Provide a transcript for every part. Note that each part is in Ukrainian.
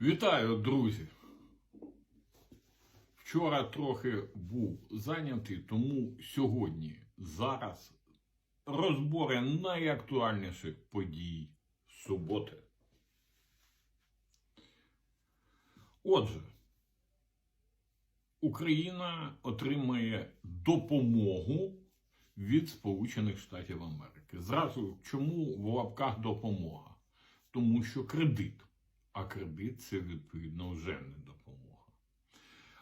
Вітаю, друзі! Вчора трохи був зайнятий, тому сьогодні, зараз розбори найактуальніших подій суботи. Отже, Україна отримає допомогу від Сполучених Штатів Америки. Зразу чому в лапках допомога? Тому що кредит а кредит це відповідно вже не допомога.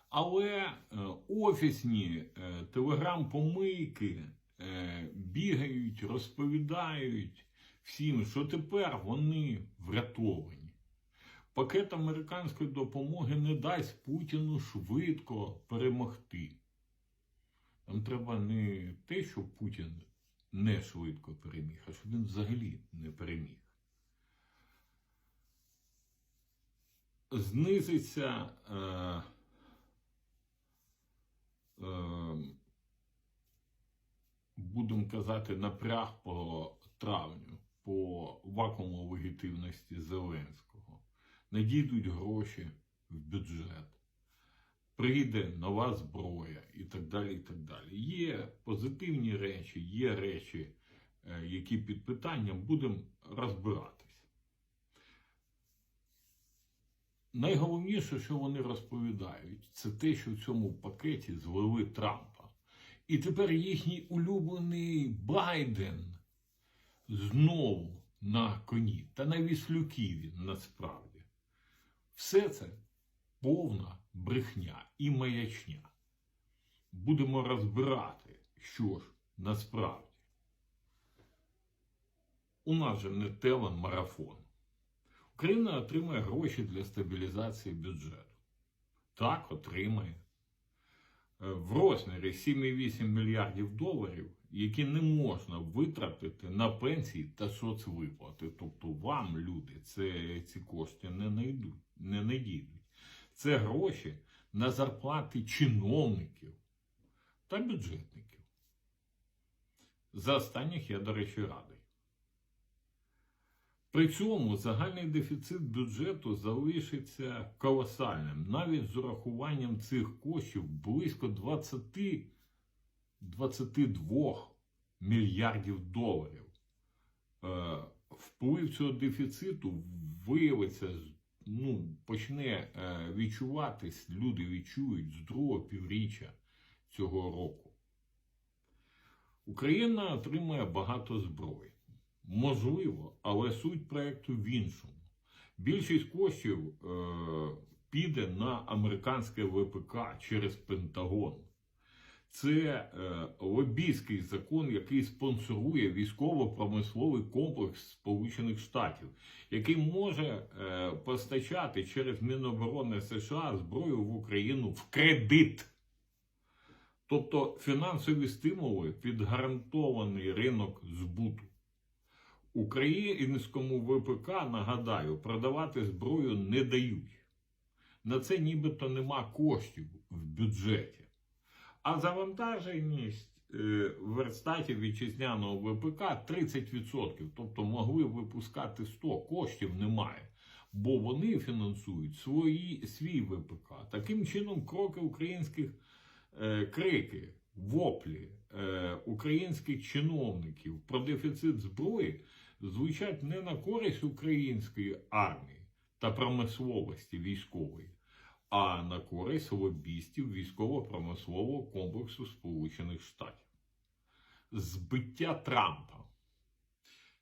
Але е, офісні е, телеграм-помийки е, бігають, розповідають всім, що тепер вони врятовані. Пакет американської допомоги не дасть Путіну швидко перемогти. Нам треба не те, щоб Путін не швидко переміг, а щоб він взагалі не переміг. Знизиться е, е, будемо казати, напряг по травню, по вакууму легітимності Зеленського. Надійдуть гроші в бюджет, прийде нова зброя і так далі. і так далі. Є позитивні речі, є речі, е, які під питанням будемо розбиратись. Найголовніше, що вони розповідають, це те, що в цьому пакеті злили Трампа. І тепер їхній улюблений Байден знову на коні та на віслюки він насправді. Все це повна брехня і маячня. Будемо розбирати, що ж насправді. У нас же не телемарафон. Україна отримає гроші для стабілізації бюджету. Так, отримає. Е, В розмірі 7,8 мільярдів доларів, які не можна витратити на пенсії та соцвиплати. Тобто вам, люди, це, ці кошти не знайдуть, не надійдуть. Це гроші на зарплати чиновників та бюджетників. За останніх я, до речі, радий. При цьому загальний дефіцит бюджету залишиться колосальним. Навіть з урахуванням цих коштів близько 20 22 мільярдів доларів. Е, Вплив цього дефіциту виявиться, ну, почне е, відчуватись, люди відчують з другого півріччя цього року. Україна отримує багато зброї. Можливо, але суть проєкту в іншому. Більшість коштів е, піде на американське ВПК через Пентагон. Це е, лобійський закон, який спонсорує військово-промисловий комплекс Сполучених Штатів, який може е, постачати через Міноборони США зброю в Україну в кредит. Тобто фінансові стимули під гарантований ринок збуту. Українському ВПК, нагадаю, продавати зброю не дають. На це нібито нема коштів в бюджеті. А завантаженість е, верстатів вітчизняного ВПК 30%. Тобто могли випускати 100, коштів немає. Бо вони фінансують свої, свій ВПК. Таким чином, кроки українських е, крики, воплі е, українських чиновників про дефіцит зброї звучать не на користь української армії та промисловості військової, а на користь лобістів військово-промислового комплексу Сполучених Штатів. Збиття Трампа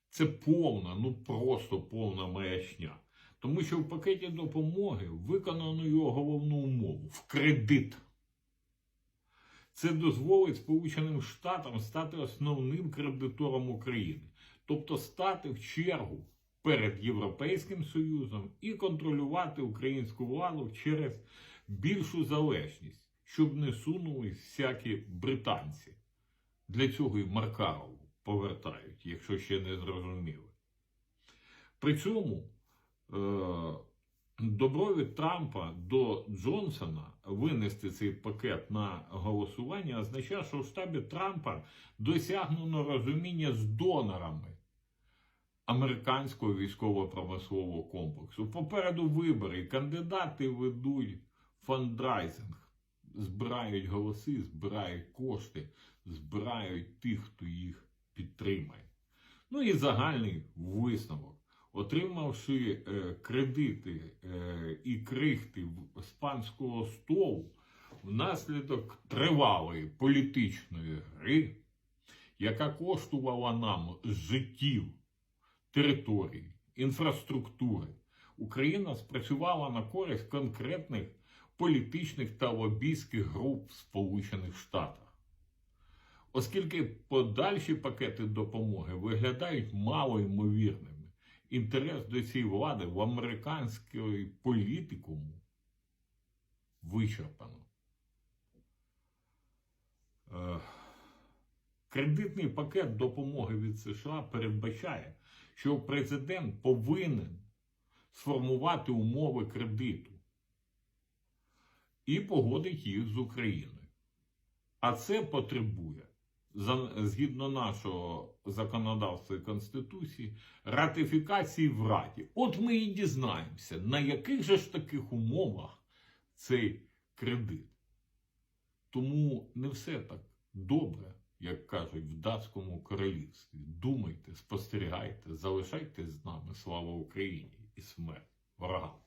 це повна, ну просто повна маячня. Тому що в пакеті допомоги виконано його головну умову в кредит. Це дозволить Сполученим Штатам стати основним кредитором України, тобто стати в чергу перед Європейським Союзом і контролювати українську владу через більшу залежність, щоб не сунулись всякі британці. Для цього і Маркарову повертають, якщо ще не зрозуміли. При цьому. Е добро від Трампа до Джонсона винести цей пакет на голосування означає, що в штабі Трампа досягнено розуміння з донорами американського військово-промислового комплексу. Попереду вибори, кандидати ведуть фандрайзинг, збирають голоси, збирають кошти, збирають тих, хто їх підтримає. Ну і загальний висновок. Отримавши е, кредити е, і крихти з панського столу, внаслідок тривалої політичної гри, яка коштувала нам життів, території, інфраструктури, Україна спрацювала на користь конкретних політичних та лобійських груп в Сполучених Штатах. Оскільки подальші пакети допомоги виглядають малоймовірними, інтерес до цієї влади в американській політикуму вичерпано. Кредитний пакет допомоги від США передбачає, що президент повинен сформувати умови кредиту і погодить їх з Україною. А це потребує, згідно нашого законодавства і Конституції, ратифікації в Раді. От ми і дізнаємося, на яких же ж таких умовах цей кредит. Тому не все так добре, як кажуть в датському королівстві. Думайте, спостерігайте, залишайтесь з нами. Слава Україні і смерть ворогам!